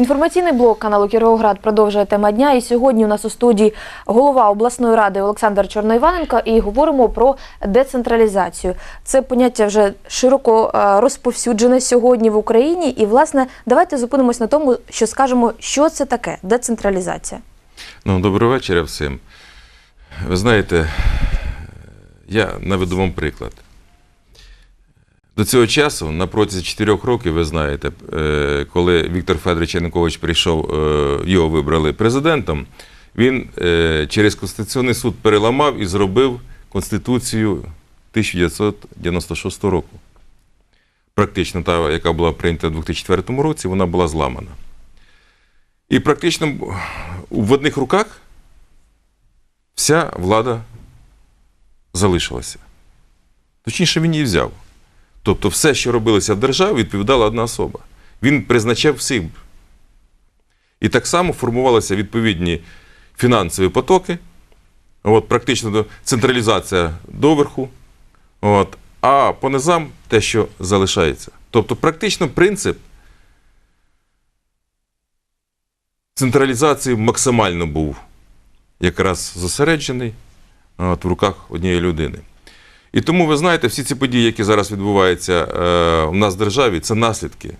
Інформаційний блок каналу Кіровоград продовжує тема дня. І сьогодні у нас у студії голова обласної ради Олександр Чорноїваненко і говоримо про децентралізацію. Це поняття вже широко е, розповсюджене сьогодні в Україні. І, власне, давайте зупинимось на тому, що скажемо, що це таке децентралізація. Ну, доброго вечора всім. Ви знаєте, я наведу вам приклад. До цього часу, на протязі 4 років, ви знаєте, е, коли Віктор Федорович Янукович прийшов, е, його вибрали президентом, він е, через Конституційний суд переламав і зробив Конституцію 1996 року. Практично та, яка була прийнята в 2004 році, вона була зламана. І практично в одних руках вся влада залишилася. Точніше, він її взяв. Тобто, все, що робилося в державі, відповідала одна особа. Він призначав всіх. І так само формувалися відповідні фінансові потоки, от, практично централізація доверху, от, а по низам те, що залишається. Тобто, практично принцип централізації максимально був якраз зосереджений от, в руках однієї людини. І тому ви знаєте, всі ці події, які зараз відбуваються е, у нас в державі, це наслідки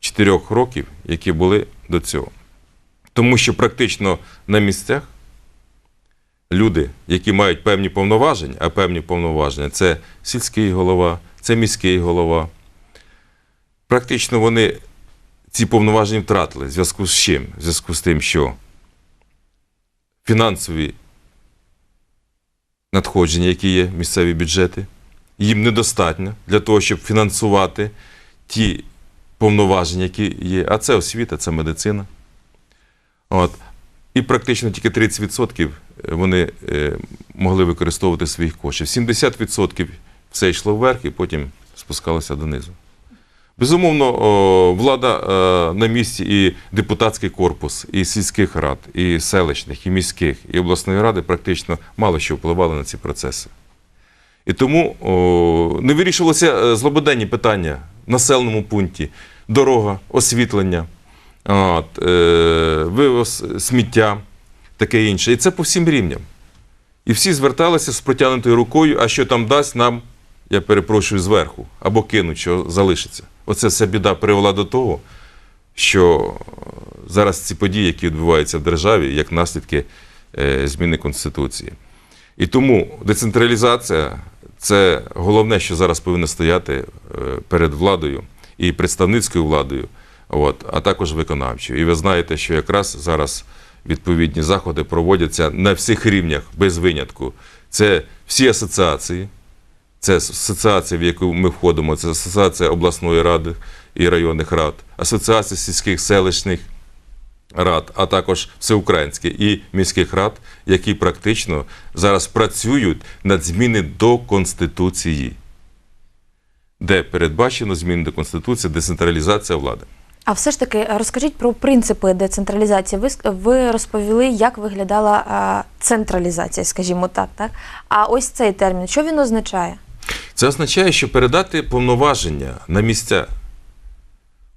чотирьох років, які були до цього. Тому що практично на місцях люди, які мають певні повноваження, а певні повноваження це сільський голова, це міський голова. Практично вони ці повноваження втратили в зв'язку з чим? В зв'язку з тим, що фінансові надходження, які є місцеві бюджети, їм недостатньо для того, щоб фінансувати ті повноваження, які є. А це освіта, це медицина. От. І практично тільки 30% вони е, могли використовувати своїх коштів. 70% все йшло вверх і потім спускалося донизу. Безумовно, влада е, на місці і депутатський корпус, і сільських рад, і селищних, і міських, і обласної ради практично мало що впливали на ці процеси. І тому не вирішувалося е, злободенні питання в населеному пункті, дорога, освітлення, е, вивоз сміття, таке інше. І це по всім рівням. І всі зверталися з протягнутою рукою, а що там дасть нам, я перепрошую, зверху, або кинуть, що залишиться. Оце вся біда привела до того, що зараз ці події, які відбуваються в державі, як наслідки е, зміни Конституції. І тому децентралізація це головне, що зараз повинно стояти е, перед владою і представницькою владою, от, а також виконавчою. І ви знаєте, що якраз зараз відповідні заходи проводяться на всіх рівнях без винятку. Це всі асоціації. Це асоціація, в яку ми входимо, це асоціація обласної ради і районних рад, асоціація сільських селищних рад, а також всеукраїнських і міських рад, які практично зараз працюють над зміни до Конституції, де передбачено зміни до Конституції, децентралізація влади. А все ж таки, розкажіть про принципи децентралізації. Ви, ви розповіли, як виглядала централізація, скажімо так, так. А ось цей термін, що він означає? Це означає, що передати повноваження на місця.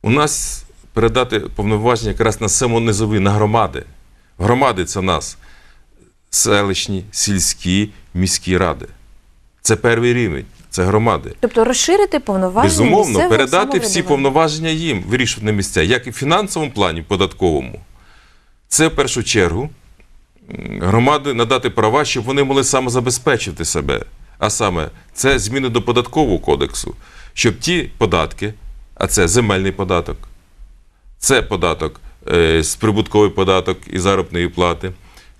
У нас передати повноваження якраз на самонизові, на громади. Громади це в нас селищні, сільські, міські ради. Це перший рівень, це громади. Тобто розширити повноваження Безумовно, передати всі повноваження їм, вирішувати на місця, як і в фінансовому плані, податковому. Це в першу чергу громади надати права, щоб вони могли самозабезпечити себе. А саме, це зміни до податкового кодексу, щоб ті податки, а це земельний податок, це податок, е, з прибутковий податок і заробної плати,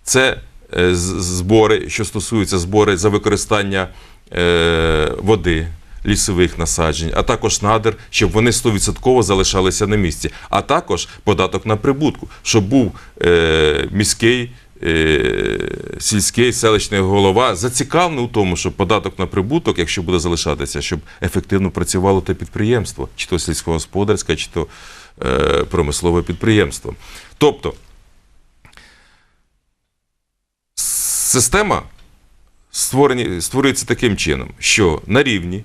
це е, збори, що стосуються збори за використання е, води, лісових насаджень, а також надр, щоб вони 100% залишалися на місці, а також податок на прибутку, щоб був міський. Е, Сільський селищний голова зацікавлений у тому, щоб податок на прибуток, якщо буде залишатися, щоб ефективно працювало те підприємство, чи то сільськогосподарське, чи то е, промислове підприємство. Тобто система створені, створюється таким чином, що на рівні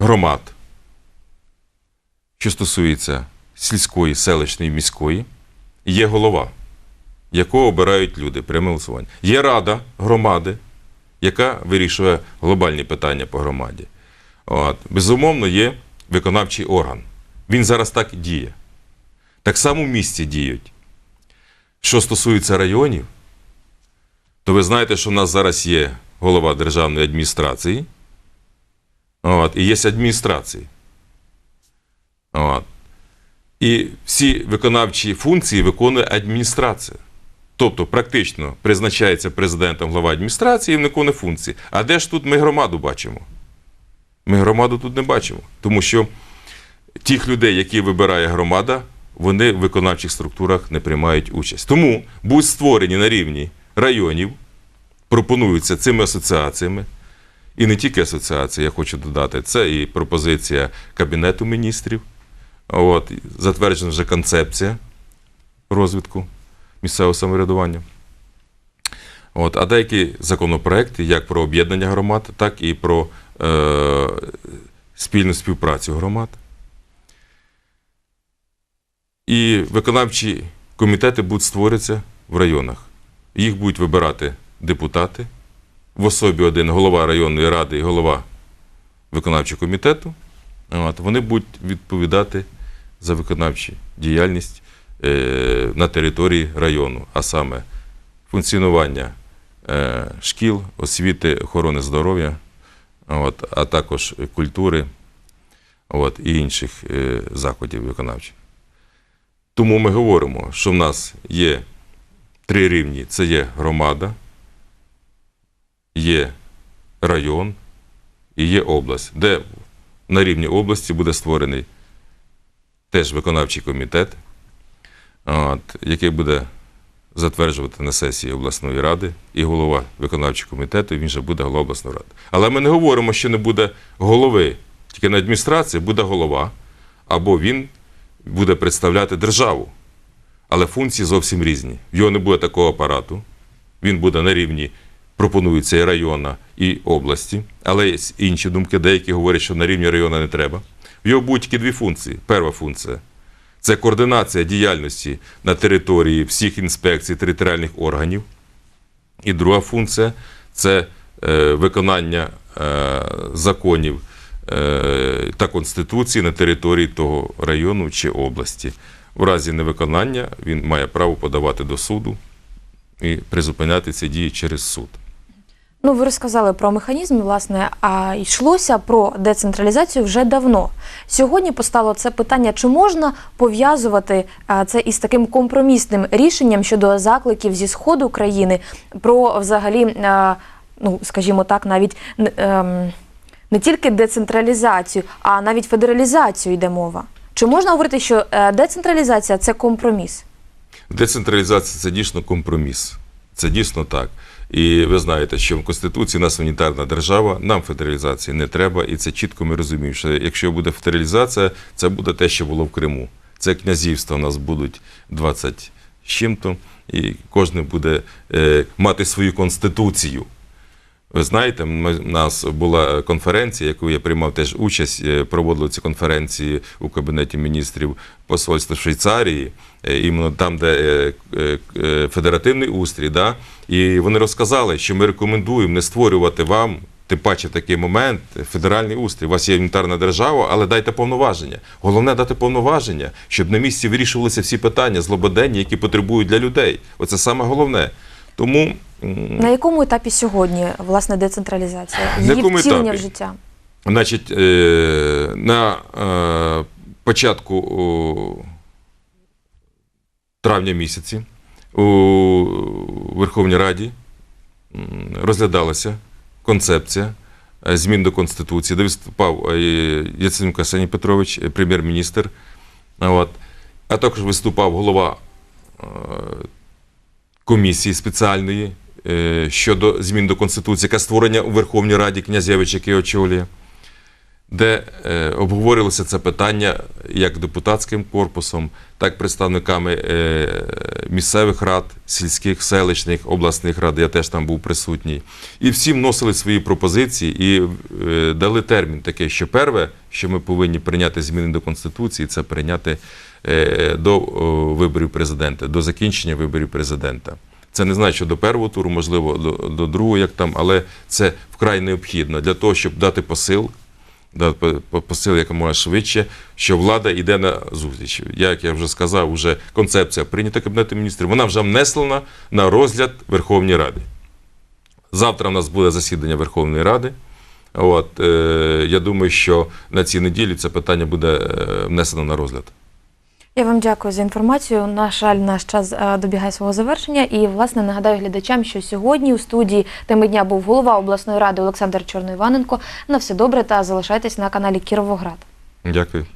громад, що стосується сільської, селищної, міської, є голова, якого обирають люди пряме голосування. Є рада громади, яка вирішує глобальні питання по громаді. От. Безумовно, є виконавчий орган. Він зараз так і діє. Так само в місті діють. Що стосується районів, то ви знаєте, що в нас зараз є голова державної адміністрації, от, і є адміністрації. От. І всі виконавчі функції виконує адміністрація. Тобто, практично призначається президентом глава адміністрації і він виконує функції. А де ж тут ми громаду бачимо? Ми громаду тут не бачимо. Тому що тих людей, які вибирає громада, вони в виконавчих структурах не приймають участь. Тому будуть створені на рівні районів, пропонуються цими асоціаціями. І не тільки асоціації, я хочу додати, це і пропозиція Кабінету міністрів. От, затверджена вже концепція розвитку місцевого самоврядування. От, а деякі законопроекти, як про об'єднання громад, так і про е, спільну співпрацю громад. І виконавчі комітети будуть створюватися в районах. Їх будуть вибирати депутати, в особі один голова районної ради і голова виконавчого комітету. От, вони будуть відповідати за виконавчу діяльність на території району, а саме функціонування е, шкіл, освіти, охорони здоров'я, а також культури і інших е, заходів виконавчих. Тому ми говоримо, що в нас є три рівні: це є громада, є район і є область, де на рівні області буде створений теж виконавчий комітет, от, який буде затверджувати на сесії обласної ради і голова виконавчого комітету, він же буде голова обласної ради. Але ми не говоримо, що не буде голови, тільки на адміністрації буде голова, або він буде представляти державу. Але функції зовсім різні. В його не буде такого апарату. Він буде на рівні, пропонується і района, і області. Але є інші думки, деякі говорять, що на рівні району не треба. В його будуть тільки дві функції. Перша функція це координація діяльності на території всіх інспекцій територіальних органів. І друга функція це е, виконання е, законів е, та Конституції на території того району чи області. В разі невиконання він має право подавати до суду і призупиняти ці дії через суд. Ну, ви розказали про механізм, власне, а йшлося про децентралізацію вже давно. Сьогодні постало це питання, чи можна пов'язувати це із таким компромісним рішенням щодо закликів зі сходу країни про взагалі, ну скажімо так, навіть ем, не тільки децентралізацію, а навіть федералізацію йде мова. Чи можна говорити, що е, децентралізація це компроміс? Децентралізація це дійсно компроміс. Це дійсно так. І ви знаєте, що в Конституції нас унітарна держава, нам федералізації не треба, і це чітко ми розуміємо, що якщо буде федералізація, це буде те, що було в Криму. Це князівства у нас будуть 20 з чим-то, і кожен буде е, мати свою конституцію. Ви знаєте, ми, у нас була конференція, яку я приймав теж участь, е, проводили ці конференції у Кабінеті міністрів посольства Швейцарії, е, іменно там, де е, федеративний устрій. Да? І вони розказали, що ми рекомендуємо не створювати вам. Тим паче такий момент федеральний устрій. У вас є унітарна держава, але дайте повноваження. Головне дати повноваження, щоб на місці вирішувалися всі питання злободенні, які потребують для людей. Оце саме головне. Тому На якому етапі сьогодні власне децентралізація? На Її втілення в життя? Значить, е, на е, початку травня місяці у Верховній Раді розглядалася концепція е, змін до Конституції, де виступав Яценюк Арсеній Петрович, прем'єр-міністр. А також виступав голова комісії спеціальної е, щодо змін до Конституції, яка створення у Верховній Раді Князевич, який очолює, де е, обговорювалося це питання як депутатським корпусом, так і представниками е, місцевих рад, сільських, селищних, обласних рад. Я теж там був присутній. І всі вносили свої пропозиції і дали термін такий, що перше, що ми повинні прийняти зміни до Конституції, це прийняти до виборів президента, до закінчення виборів президента. Це не значить, що до першого туру, можливо, до, до другого, як там, але це вкрай необхідно для того, щоб дати посил, дати по- по- посил якомога швидше, що влада йде на зустріч. Як я вже сказав, вже концепція прийнята Кабінетом міністрів, вона вже внесена на розгляд Верховної Ради. Завтра в нас буде засідання Верховної Ради. От, е, я думаю, що на цій неділі це питання буде е, внесено на розгляд. Я вам дякую за інформацію. На жаль, наш час е, добігає свого завершення. І власне нагадаю глядачам, що сьогодні у студії теми дня був голова обласної ради Олександр Чорноїваненко. На все добре та залишайтесь на каналі Кіровоград. Дякую.